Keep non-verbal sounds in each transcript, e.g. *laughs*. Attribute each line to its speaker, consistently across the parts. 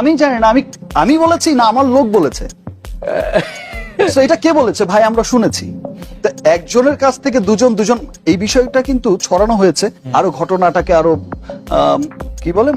Speaker 1: আমি জানি না আমি আমি বলেছি না আমার লোক বলেছে। *laughs* এটা কে বলেছে? ভাই আমরা শুনেছি। একজনের কাছ থেকে দুজন দুজন এই বিষয়টা কিন্তু ছড়ানো হয়েছে। আরও ঘটনাটাকে আরও কি বলেন?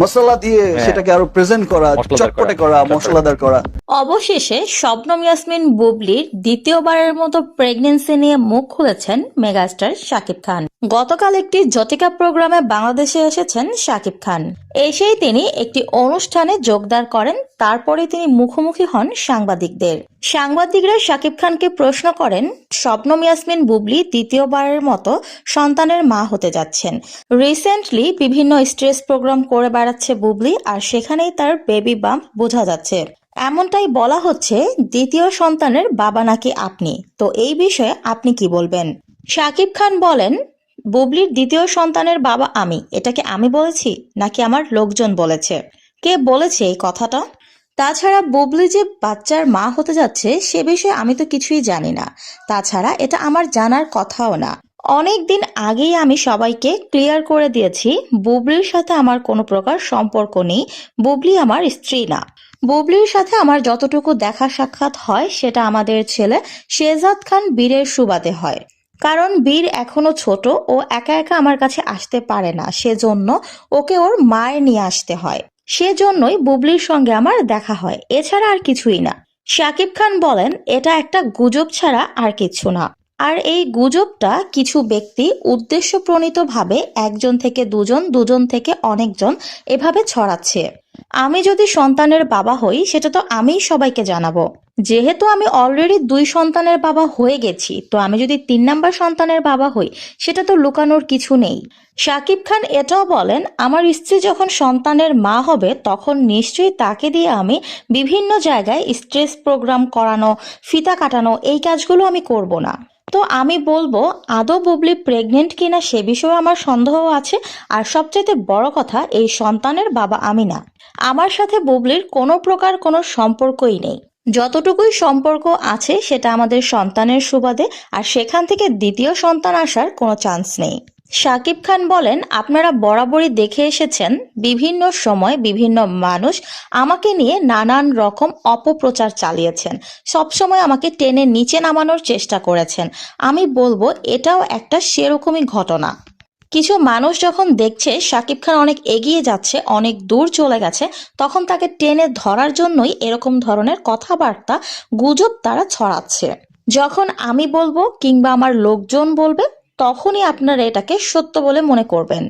Speaker 1: মশলা দিয়ে সেটাকে আরও প্রেজেন্ট করা চটপটে
Speaker 2: করা,
Speaker 1: করা মশলাদার করা।
Speaker 3: অবশেষে শবনম ইয়াসমিন বুবলির দ্বিতীয়বারের মতো প্রেগনেন্সি নিয়ে মুখ খুলেছেন মেগাস্টার শাকিব খান। গতকাল একটি জটিকা প্রোগ্রামে বাংলাদেশে এসেছেন শাকিব খান। এসেই তিনি একটি অনুষ্ঠানে যোগদান করেন, তারপরে তিনি মুখোমুখি হন সাংবাদিকদের। সাংবাদিকরা শাকিব খানকে প্রশ্ন করেন শবনম ইয়াসমিন বুবলি দ্বিতীয়বারের মতো সন্তানের মা হতে যাচ্ছেন। রিসেন্টলি বিভিন্ন স্ট্রেস প্রোগ্রাম করে বেড়াচ্ছে বুবলি আর সেখানেই তার বেবি বাম্প বোঝা যাচ্ছে। এমনটাই বলা হচ্ছে, দ্বিতীয় সন্তানের বাবা নাকি আপনি? তো এই বিষয়ে আপনি কি বলবেন? শাকিব খান বলেন বুবলির দ্বিতীয় সন্তানের বাবা আমি। এটাকে আমি বলেছি নাকি আমার লোকজন বলেছে? কে বলেছে এই কথাটা? তাছাড়া বুবলি যে বাচ্চার মা হতে যাচ্ছে, সে বিষয়ে আমি তো কিছুই জানি না। তাছাড়া এটা আমার জানার কথাও না। অনেক দিন আগেই আমি সবাইকে ক্লিয়ার করে দিয়েছি, বুবলির সাথে আমার কোনো প্রকার সম্পর্ক নেই, বুবলি আমার স্ত্রী না। বুবলির সাথে আমার যতটুকু দেখা সাক্ষাৎ হয়, সেটা আমাদের ছেলে শেহজাদ খান বীরের সুবাদে হয়। কারণ বীর এখনও ছোট ও একা একা আমার কাছে আসতে পারে না, সেজন্য ওকে ওর মায়ের নিয়ে আসতে হয়। সেজন্যই বুবলির সঙ্গে আমার দেখা হয়, এছাড়া আর কিছুই না। শাকিব খান বলেন, এটা একটা গুজব ছাড়া আর কিছু না। আর এই গুজবটা কিছু ব্যক্তি উদ্দেশ্য প্রণীতভাবে একজন থেকে দুজন দুজন থেকে অনেকজন এভাবে ছড়াচ্ছে। আমি যদি সন্তানের বাবা হই, সেটা তো আমিই সবাইকে জানাব। যেহেতু আমি অলরেডি দুই সন্তানের বাবা হয়ে গেছি, তো আমি যদি তিন নাম্বার সন্তানের বাবা হই, সেটা তো লুকানোর কিছু নেই। শাকিব খান এটাও বলেন, আমার স্ত্রী যখন সন্তানের মা হবে, তখন নিশ্চয়ই তাকে দিয়ে আমি বিভিন্ন জায়গায় স্ট্রেস প্রোগ্রাম করানো, ফিতা কাটানো, এই কাজগুলো আমি করব না। তো আমি বলব, আদৌ বুবলি প্রেগনেন্ট কিনা সে বিষয়ে আমার সন্দেহ আছে, আর সবচাইতে বড় কথা, এই সন্তানের বাবা আমি না। আমার সাথে বুবলির কোনো প্রকার কোনো সম্পর্কই নেই। যতটুকুই সম্পর্ক আছে, সেটা আমাদের সন্তানের সুবাদে, আর সেখান থেকে দ্বিতীয় সন্তান আসার কোনো চান্স নেই। শাকিব খান বলেন, আপনারা বরাবরই দেখে এসেছেন, বিভিন্ন সময় বিভিন্ন মানুষ আমাকে নিয়ে নানান রকম অপপ্রচার চালিয়েছেন। সবসময় আমাকে টেনে নিচে নামানোর চেষ্টা করেছেন। আমি বলব, এটাও একটা সেরকমই ঘটনা। কিছু মানুষ যখন দেখছে শাকিব খান অনেক এগিয়ে যাচ্ছে, অনেক দূর চলে গেছে, তখন তাকে টেনে ধরার জন্যই এরকম ধরনের কথাবার্তা, গুজব তারা ছড়াচ্ছে। যখন আমি বলব কিংবা আমার লোকজন বলবে, তখনই আপনারা এটাকে সত্য বলে মনে করবেন।